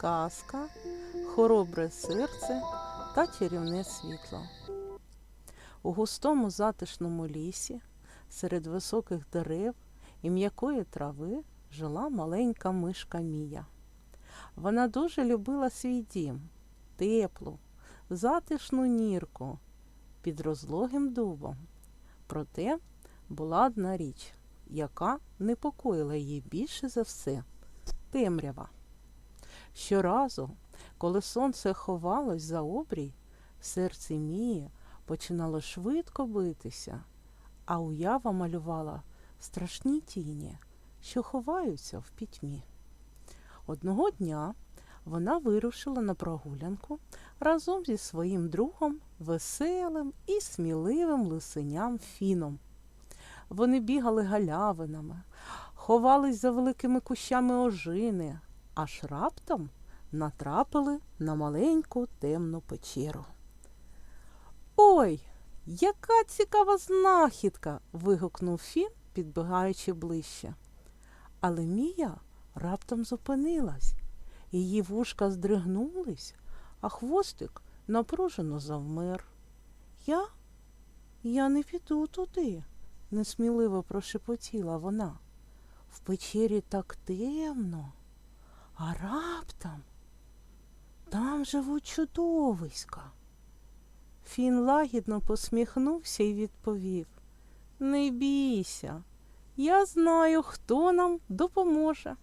казка, хоробре серце та чарівне світло. У густому затишному лісі, серед високих дерев і м'якої трави жила маленька мишка Мія. Вона дуже любила свій дім, теплу, затишну нірку під розлогим дубом. Проте була одна річ, яка непокоїла її більше за все темрява. Щоразу, коли сонце ховалось за обрій, серце Мії починало швидко битися, а уява малювала страшні тіні, що ховаються в пітьмі. Одного дня вона вирушила на прогулянку разом зі своїм другом, веселим і сміливим лисеням Фіном. Вони бігали галявинами, ховались за великими кущами ожини, аж раптом натрапили на маленьку темну печеру. Ой, яка цікава знахідка. вигукнув Фін, підбігаючи ближче. Але Мія раптом зупинилась. Її вушка здригнулись, а хвостик напружено завмер. Я? Я не піду туди, несміливо прошепотіла вона. В печері так темно, а раптом там живуть чудовиська. Фін лагідно посміхнувся і відповів Не бійся, я знаю, хто нам допоможе.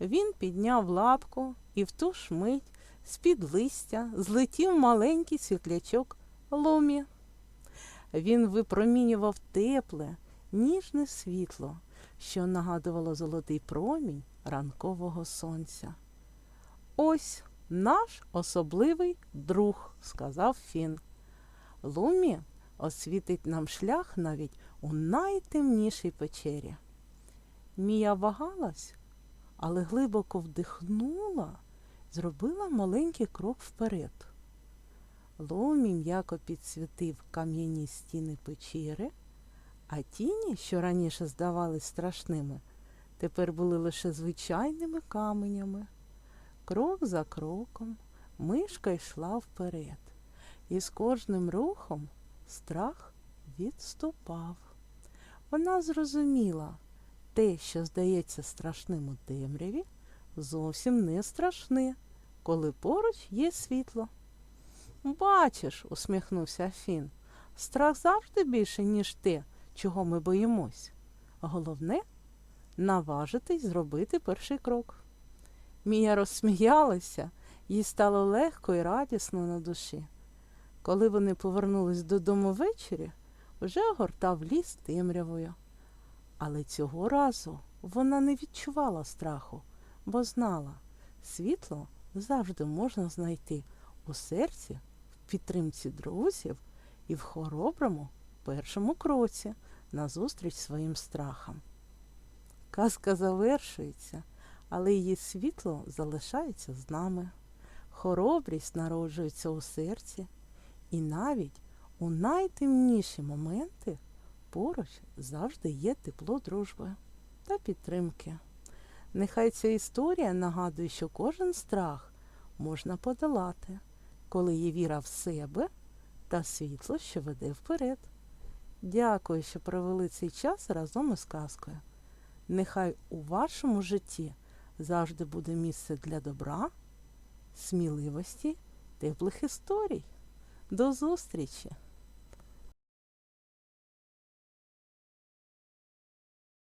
Він підняв лапку і в ту ж мить з-під листя злетів маленький світлячок ломі. Він випромінював тепле, ніжне світло, що нагадувало золотий промінь ранкового сонця. Ось наш особливий друг, сказав Фін. Лумі освітить нам шлях навіть у найтемнішій печері. Мія вагалась, але глибоко вдихнула, зробила маленький крок вперед. Лумі м'яко підсвітив кам'яні стіни печери, а тіні, що раніше здавались страшними, тепер були лише звичайними каменями. Крок за кроком мишка йшла вперед, і з кожним рухом страх відступав. Вона зрозуміла, те, що здається страшним у темряві, зовсім не страшне, коли поруч є світло. Бачиш, усміхнувся Фін, страх завжди більше, ніж те, чого ми боїмось. Головне наважитись зробити перший крок. Мія розсміялася, їй стало легко і радісно на душі. Коли вони повернулись додому ввечері, вже огортав ліс темрявою. Але цього разу вона не відчувала страху, бо знала, світло завжди можна знайти у серці, в підтримці друзів і в хороброму першому кроці назустріч своїм страхам. Казка завершується, але її світло залишається з нами. Хоробрість народжується у серці, і навіть у найтемніші моменти поруч завжди є тепло дружби та підтримки. Нехай ця історія нагадує, що кожен страх можна подолати, коли є віра в себе та світло, що веде вперед. Дякую, що провели цей час разом із казкою. Нехай у вашому житті завжди буде місце для добра, сміливості, теплих історій. До зустрічі!